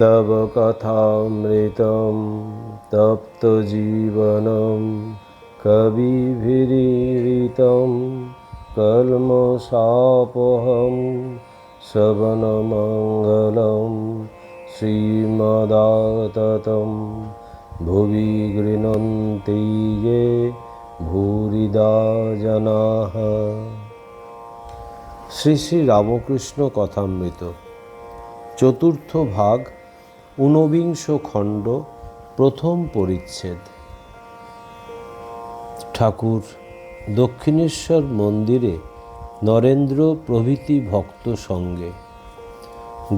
तव कथामृतं तप्तजीवनं कविभिरीरितं कल्मषापहं शवनमङ्गलं श्रीमदाततं भुवि गृह्णन्ति ये भूरिदा जनाः শ্রী শ্রী রামকৃষ্ণ কথামৃত। চতুর্থ ভাগ, ঊনবিংশ খণ্ড, প্রথম পরিচ্ছেদ। ঠাকুর, দক্ষিণেশ্বর মন্দিরে নরেন্দ্র প্রভৃতি ভক্ত সঙ্গে।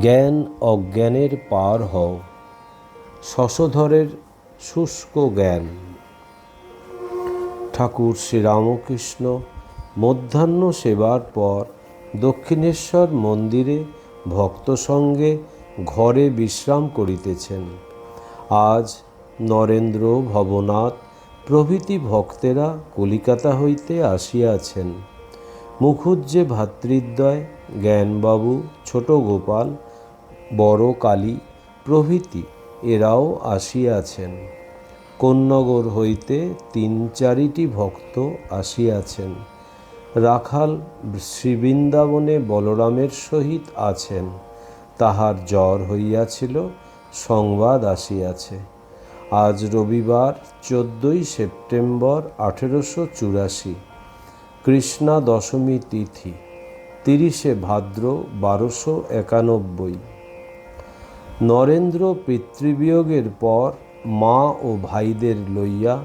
জ্ঞান অজ্ঞানের পার হও, শশধরের শুষ্ক জ্ঞান। ঠাকুর শ্রীরামকৃষ্ণ মধ্যাহ্ন সেবার পর দক্ষিণেশ্বর মন্দিরে ভক্ত সঙ্গে ঘরে বিশ্রাম করিতেছেন। আজ নরেন্দ্র ভবনাথ প্রভৃতি ভক্তেরা কলিকাতা হইতে আসিয়াছেন। মুখুজ্জে ভাতৃদ্বয়, জ্ঞানবাবু, ছোট গোপাল, বড় কালী প্রভৃতি এরাও আসিয়াছেন। কোন্নগর হইতে তিন চারিটি ভক্ত আসিয়াছেন। রাখাল শ্রীবৃন্দাবনে বলরামের সহিত আছেন। তাহার জ্বর হইয়াছিল, সংবাদ আসিয়াছে। আজ রবিবার, চোদ্দই সেপ্টেম্বর, আঠেরোশো চুরাশি। কৃষ্ণা দশমী তিথি, তিরিশে ভাদ্র, বারোশো একানব্বই। নরেন্দ্র পিতৃবিয়োগের পর মা ও ভাইদের লইয়া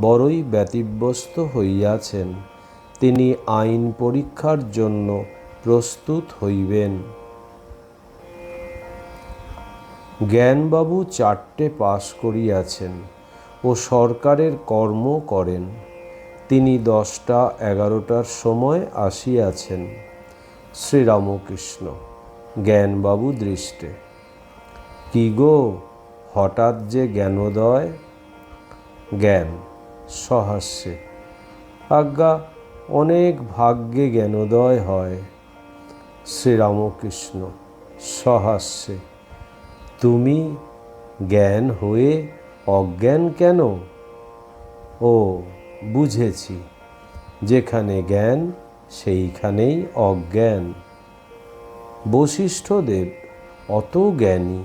বড়ই ব্যতিব্যস্ত হইয়াছেন। তিনি আইন পরীক্ষার জন্য প্রস্তুত হইবেন। জ্ঞানবাবু চারটে পাশ করিয়াছেন ও সরকারের কর্ম করেন। তিনি দশটা এগারোটার সময় আসিয়াছেন। শ্রীরামকৃষ্ণ, জ্ঞানবাবু দৃষ্টে, কি গো, হঠাৎ যে জ্ঞানোদয়? জ্ঞান, সহাস্যে। আজ্ঞা অনেক ভাগ্যে জ্ঞানোদয় হয়। শ্রীরামকৃষ্ণ, সহাস্যে, তুমি জ্ঞান হয়ে অজ্ঞান কেন? ও, বুঝেছি, যেখানে জ্ঞান, সেইখানেই অজ্ঞান। বশিষ্ঠদেব, অত জ্ঞানী,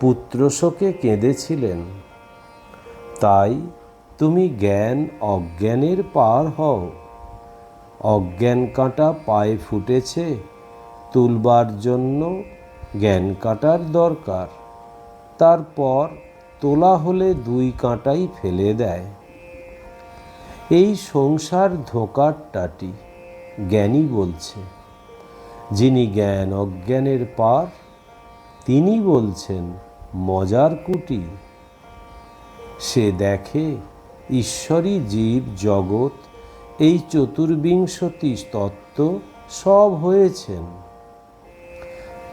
পুত্রশোকে কেঁদেছিলেন। তাই তুমি জ্ঞান অজ্ঞানের পার হও। অজ্ঞান কাঁটা পায়ে ফুটেছে, তুলবার জন্য জ্ঞান কাটার দরকার। তারপর তোলা হলে দুই কাঁটাই ফেলে দেয়। এই সংসার ধোকার টাটি, জ্ঞানী বলছে। যিনি জ্ঞান অজ্ঞানের পার, তিনি বলছেন, মজার কুটি সে দেখে ঈশ্বরী জীব জগৎ এই চতুর্বিংশতি তত্ত্ব সব হয়েছেন।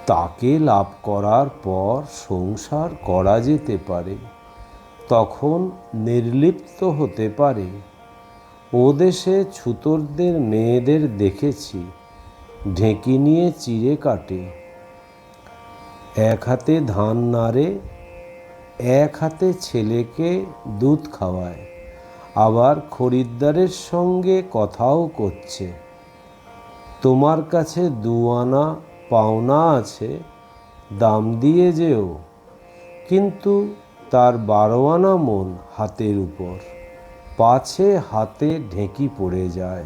তাকে লাভ করার পর সংসার করা যেতে পারে, তখন নির্লিপ্ত হতে পারে। ও দেশে ছুতরদের মেয়েদের দেখেছি, ঢেঁকি নিয়ে চিড়ে কাটে। এক হাতে ধান নাড়ে, এক হাতে ছেলেকে দুধ খাওয়ায়। আবার খরিদ্দারের সঙ্গে কথাও করছে। তোমার কাছে দু আনা পাওনা আছে, দাম দিয়ে যেও। কিন্তু তার বারো আনা মন হাতের উপর। পাছে হাতে ঢেঁকি পড়ে যায়।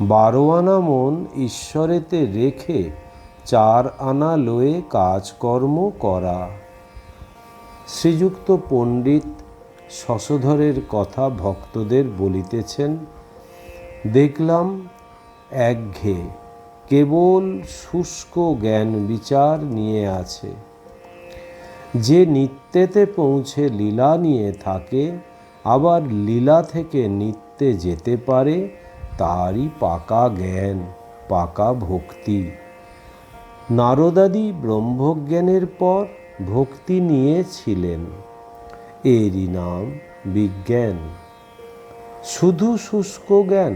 বারো আনা মন ঈশ্বরেতে রেখে চার আনা লয়ে কাজকর্ম করা। শ্রীযুক্ত পণ্ডিত শশধরের কথা ভক্তদের বলিতেছেন, দেখলাম একঘেয়ে কেবল শুষ্ক জ্ঞান বিচার নিয়ে আছে। যে নিত্যেতে পৌঁছে লীলা নিয়ে থাকে, আবার লীলা থেকে নিত্যে যেতে পারে, তারই পাকা জ্ঞান, পাকা ভক্তি। নারদাদি ব্রহ্মজ্ঞানের পর ভক্তি নিয়েছিলেন। এরই নাম বিজ্ঞান। শুধু শুষ্ক জ্ঞান,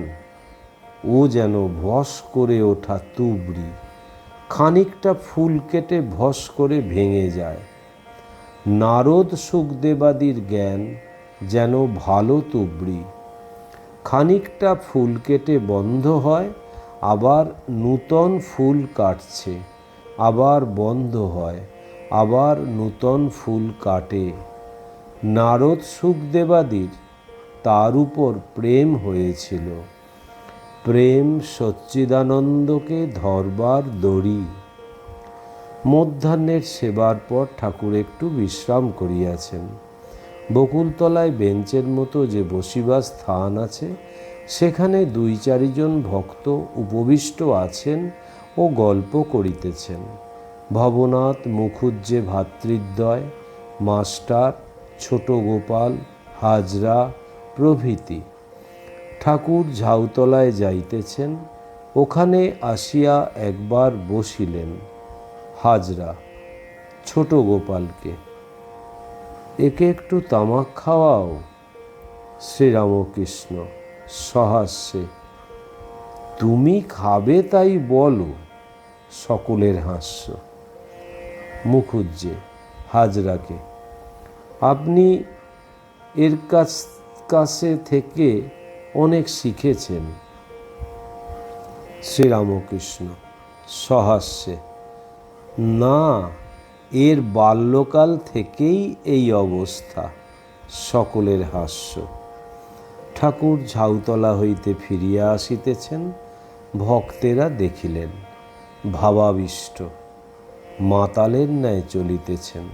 ও যেন ভস করে ওঠা তুবড়ি, খানিকটা ফুল কেটে ভস করে ভেঙে যায়। নারদ সুখদেবাদির জ্ঞান যেন ভালো তুবড়ি, খানিকটা ফুল কেটে বন্ধ হয়, আবার নূতন ফুল কাটছে, আবার বন্ধ হয়, আবার নূতন ফুল কাটে। নারদ সুখদেবাদির তার উপর প্রেম হয়েছিল। প্রেম সচ্চিদানন্দকে ধরবার দড়ি। মধ্যাহ্নের সেবার পর ঠাকুর একটু বিশ্রাম করিয়াছেন। বকুলতলায় বেঞ্চের মতো যে বসিবার স্থান আছে, সেখানে দুই চারিজন ভক্ত উপবিষ্ট আছেন ও গল্প করিতেছেন। ভবনাথ মুখুজ্জে ভাতৃদ্বয়, মাস্টার ছোট গোপাল, হাজরা প্রভৃতি। ঠাকুর ঝাউতলায় যাইতেছেন, ওখানে আসিয়া একবার বসিলেন হাজরা, ছোট গোপালকে। একে একটু তামাক খাওয়াও, শ্রীরামকৃষ্ণ, সহাস্যে। তুমি খাবে তাই বলো, সকলের হাস্য। মুখুজ্জে হাজরাকে। আপনি এর কাছ, কাছে থেকে অনেক শিখেছেন। শ্রীরামকৃষ্ণ সহাস্যে না, এর বাল্যকাল থেকেই এই অবস্থা, সকলের হাস্য। ঠাকুর ঝাউতলা হইতে ফিরিয়া আসিতেছেন, ভক্তেরা দেখিলেন, ভাবাবিষ্ট, মাতালের ন্যায় চলিতেছেন।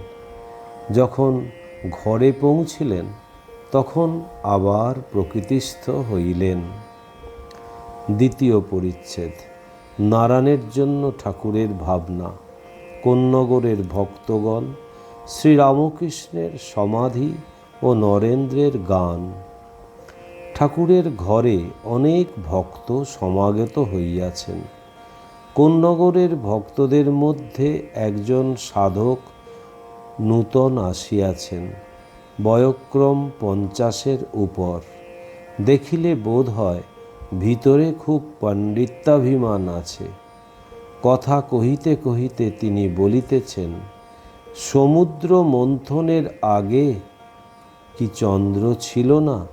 যখন ঘরে পৌঁছিলেন, তখন আবার প্রকৃতিস্থ হইলেন। দ্বিতীয় পরিচ্ছেদ, নারায়ণের জন্য ঠাকুরের ভাবনা, কোন্নগরের ভক্তগণ, শ্রীরামকৃষ্ণের সমাধি ও নরেন্দ্রের গান। ঠাকুরের ঘরে অনেক ভক্ত সমাগত হইয়াছেন। কোন্নগরের ভক্তদের মধ্যে একজন সাধক নূতন আসিয়াছেন, বয়ক্রম পঞ্চাশের উপর। দেখিলে বোধ হয় ভিতরে খুব পণ্ডিত্যাভিমান আছে। কথা কহিতে কহিতে তিনি বলিতেছেন সমুদ্র মন্থনের আগে কি চন্দ্র ছিল না?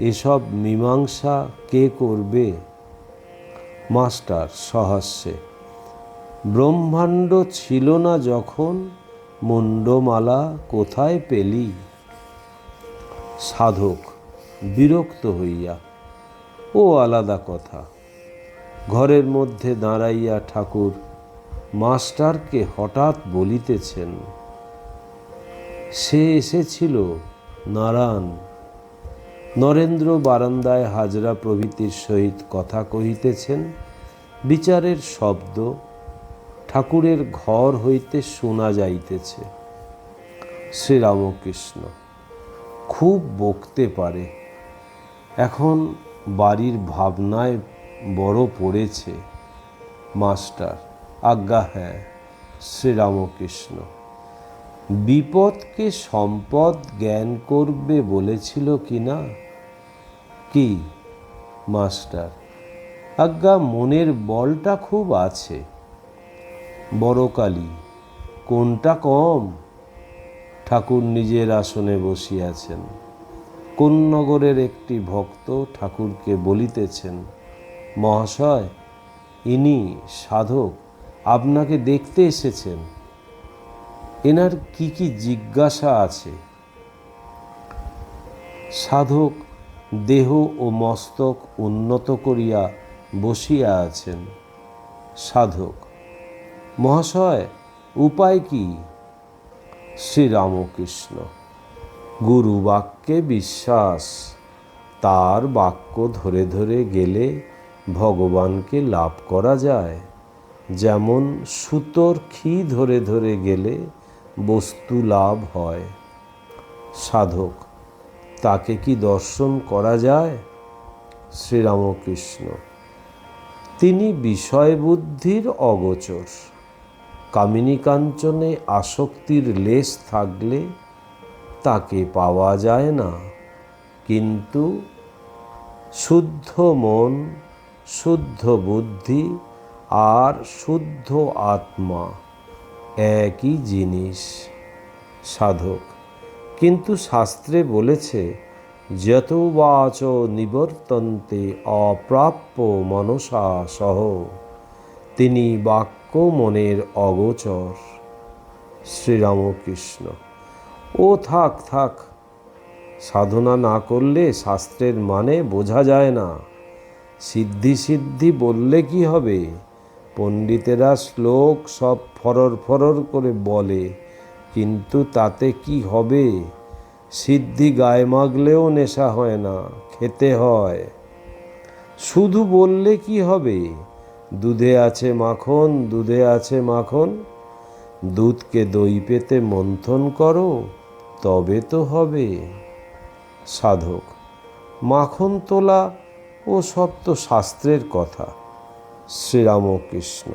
এসব মীমাংসা কে করবে? মাস্টার সহাস্যে, ব্রহ্মাণ্ড ছিল না যখন? মুন্ডমালা কোথায় পেলি? সাধক, বিরক্ত হইয়া, ও আলাদা কথা। ঘরের মধ্যে দাঁড়াইয়া ঠাকুর, মাস্টারকে হঠাৎ বলিতেছেন, সে এসেছিল নারায়ণ। নরেন্দ্র বারান্দায় হাজরা প্রভৃতির সহিত কথা কহিতেছেন, বিচারের শব্দ ঠাকুরের ঘর হইতে শোনা যাইতেছে। শ্রীরামকৃষ্ণ, খুব বকতে পারে। এখন বাড়ির ভাবনায় বড় পড়েছে। মাস্টার, আজ্ঞা হ্যাঁ শ্রীরামকৃষ্ণ, বিপদকে সম্পদ জ্ঞান করবে বলেছিল কি না কি? মাস্টার, আজ্ঞা, মনের বলটা খুব আছে। বড়কালী কোনটা কম? ঠাকুর নিজের আসনে বসিয়াছেন। কোন নগরের একটি ভক্ত ঠাকুরকে বলিতেছেন, মহাশয়, ইনি সাধক, আপনাকে দেখতে এসেছেন। এনার কি কি জিজ্ঞাসা আছে? সাধক দেহ ও মস্তক উন্নত করিয়া বসিয়া আছেন। সাধক মহাশয়, উপায় কি? শ্রীরামকৃষ্ণ গুরু বাক্যে বিশ্বাস। তার বাক্য ধরে ধরে গেলে ভগবানকে লাভ করা যায়। যেমন সুতোর খি ধরে ধরে গেলে বস্তু লাভ হয়। সাধক, তাকে কি দর্শন করা যায়? শ্রীরামকৃষ্ণ, তিনি বিষয়বুদ্ধির অগোচর। কামিনী কাঞ্চনে আসক্তির লেশ থাকলে তাকে পাওয়া যায় না। কিন্তু শুদ্ধ মন, শুদ্ধ বুদ্ধি আর শুদ্ধ আত্মা একই জিনিস, সাধক। কিন্তু শাস্ত্রে বলেছে, যত বাচ নিবর্তন্তে অপ্রাপ্য মনসা সহ। তিনি বাক্য মনের অগোচর। শ্রীরামকৃষ্ণ, ও থাক থাক, সাধনা না করলে শাস্ত্রের মানে বোঝা যায় না। সিদ্ধি সিদ্ধি বললে কি হবে? পণ্ডিতেরা শ্লোক সব ফরর ফরর করে বলে, কিন্তু তাতে কি হবে? সিদ্ধি গায়ে মাগলেও নেশা হয় না, খেতে হয়। শুধু বললে কি হবে? দুধে আছে মাখন, দুধে আছে মাখন। দুধকে দই পেতে মন্থন করো, তবে তো হবে। সাধক, মাখন তোলা ও সব তো শাস্ত্রের কথা। শ্রীরামকৃষ্ণ,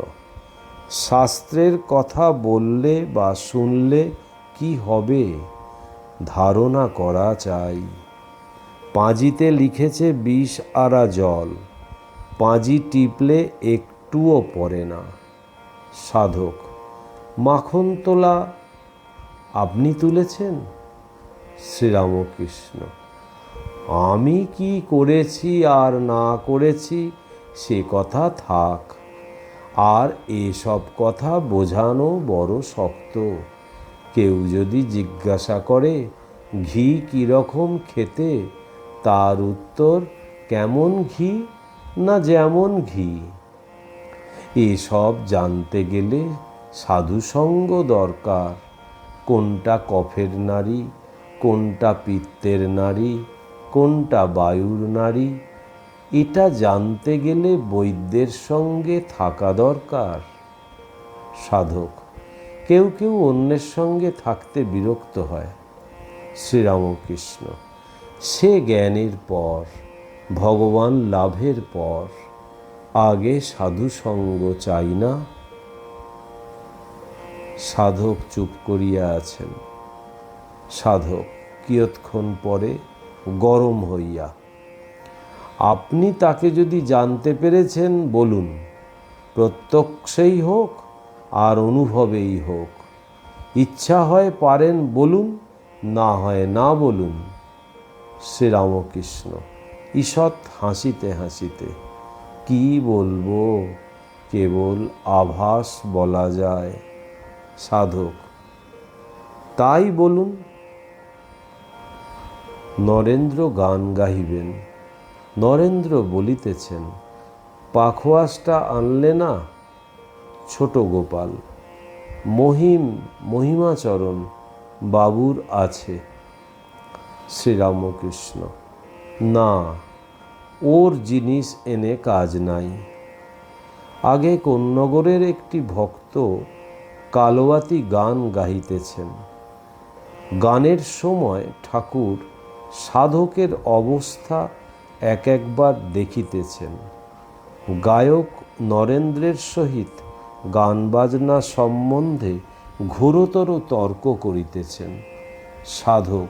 শাস্ত্রের কথা বললে বা শুনলে কি হবে? ধারণা করা চাই। পাঁজিতে লিখেছে বিষ আরা জল। পাঁজি টিপলে একটুও পড়ে না। সাধক মাখন তোলা আপনি তুলেছেন? শ্রীরামকৃষ্ণ, আমি কি করেছি আর না করেছি সে কথা থাক। আর এসব কথা বোঝানো বড় শক্ত। কেউ যদি জিজ্ঞাসা করে, ঘি কীরকম খেতে? তার উত্তর, কেমন ঘি? না যেমন ঘি। এসব জানতে গেলে সাধুসঙ্গ দরকার। কোনটা কফের নারী, কোনটা পিত্তের নারী, কোনটা বায়ুর নারী, এটা জানতে গেলে বৈদ্যের সঙ্গে থাকা দরকার। সাধক, কেউ কেউ অন্যের সঙ্গে থাকতে বিরক্ত হয়। শ্রীরামকৃষ্ণ, সে জ্ঞানের পর ভগবান লাভের পর, আগে সাধু সঙ্গ চাই না। সাধক চুপ করিয়া আছেন। সাধক কিয়ৎক্ষণ পরে গরম হইয়া, আপনি তাকে যদি জানতে পেরেছেন, বলুন। প্রত্যক্ষেই হোক আর অনুভবেই হোক। ইচ্ছা হয় পারেন, বলুন, না হয় না বলুন। শ্রীরামকৃষ্ণ। ঈষৎ হাসিতে হাসিতে। কি বলব? কেবল আভাস বলা যায়। সাধক, তাই বলুন। নরেন্দ্র গান গাহিবেন, নরেন্দ্র বলিতেছেন পাখোয়াসটা আনলে না? ছোট গোপাল, মহিম, মহিমাচরণ বাবুর আছে। শ্রীরামকৃষ্ণ। না, ওর জিনিস এনে কাজ নাই। আগে কোন্নগরের একটি ভক্ত কালোয়াতি গান গাহিতেছেন। গানের সময় ঠাকুর সাধকের অবস্থা এক একবার দেখিতেছেন। গায়ক নরেন্দ্রের সহিত গান বাজনা সম্বন্ধে ঘোরতর তর্ক করিতেছেন। সাধক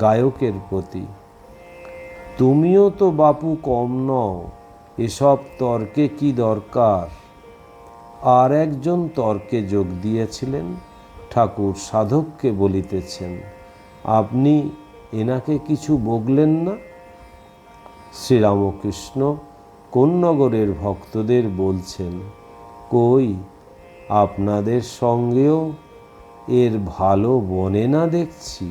গায়কের প্রতি তুমিও তো বাপু কম নও, এসব তর্কে কি দরকার? আর একজন তর্কে যোগ দিয়েছিলেন, ঠাকুর সাধককে বলিতেছেন, আপনি এনাকে কিছু বগলেন না? শ্রীরামকৃষ্ণ কোন্নগরের ভক্তদের বলছেন, কই, আপনাদের সঙ্গেও এর ভালো বনে না দেখছি?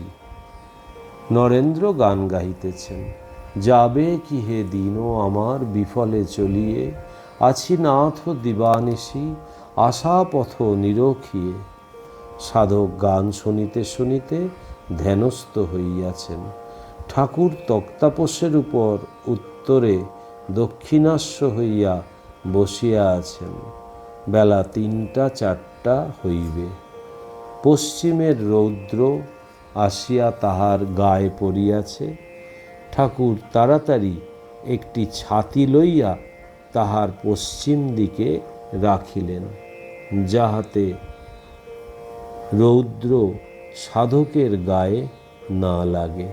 নরেন্দ্র গান গাইতেছেন যাবে কি হে দিনও আমার বিফলে চলিয়ে? আছি নাথ দিবানিশি আশা পথ নিরখিয়ে। সাধক গান শুনিতে শুনিতে ধ্যানস্থ হইয়াছেন। ঠাকুর তক্তাপোষের উপর উত্তরে দক্ষিণাস্য হইয়া বসিয়া আছেন। বেলা তিনটা চারটা হইবে। পশ্চিমের রৌদ্র আসিয়া তাহার গায়ে পড়িয়াছে। ঠাকুর তাড়াতাড়ি একটি ছাতি লইয়া তাহার পশ্চিম দিকে রাখিলেন, যাহাতে রৌদ্র সাধকের গায়ে না লাগে।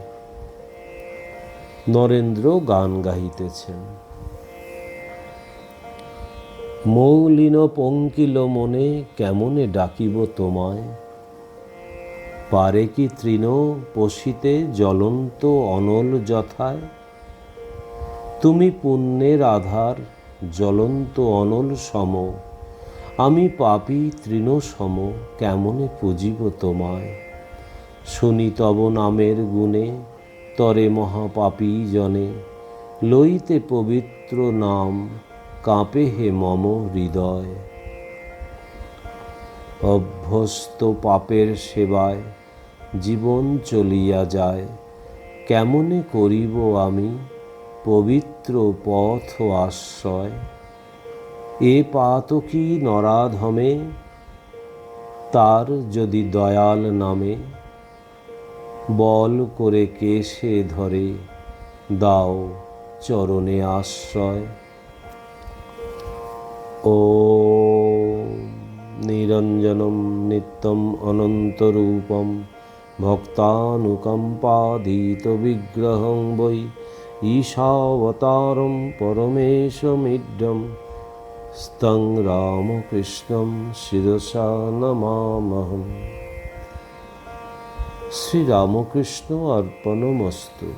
নরেন্দ্র গান গাহিতেছেন। মৌলিন পঙ্কিল মনে কেমনে ডাকিব তোমায়? পারে কি তৃণ পশিতে জ্বলন্ত অনল যথায়? তুমি পুণ্যের আধার, জ্বলন্ত অনল সম। আমি পাপী তৃণ সম, কেমনে পুজিব তোমায়? শুনি তব নামের গুণে, তরে মহাপাপী জনে। লইতে পবিত্র নাম, কাঁপে হে মম হৃদয়। অভ্যস্ত পাপের সেবায় জীবন চলিয়া যায়। কেমনে করিব আমি পবিত্র পথ আশ্রয়? এ পাতকি নরাধমে তার যদি দয়াল নামে, বল করে কেশে ধরে, দাও চরণে আশ্রয়। ও নিরঞ্জনম নিত্যম অনন্তরূপম ভক্তানুকম্পাধীত বিগ্রহং বৈ ঈশাবতারম পরমেশমিড্যম স্তং রামকৃষ্ণম শিরসা নমামহম শ্রীরামকৃষ্ণ অর্পণমস্তু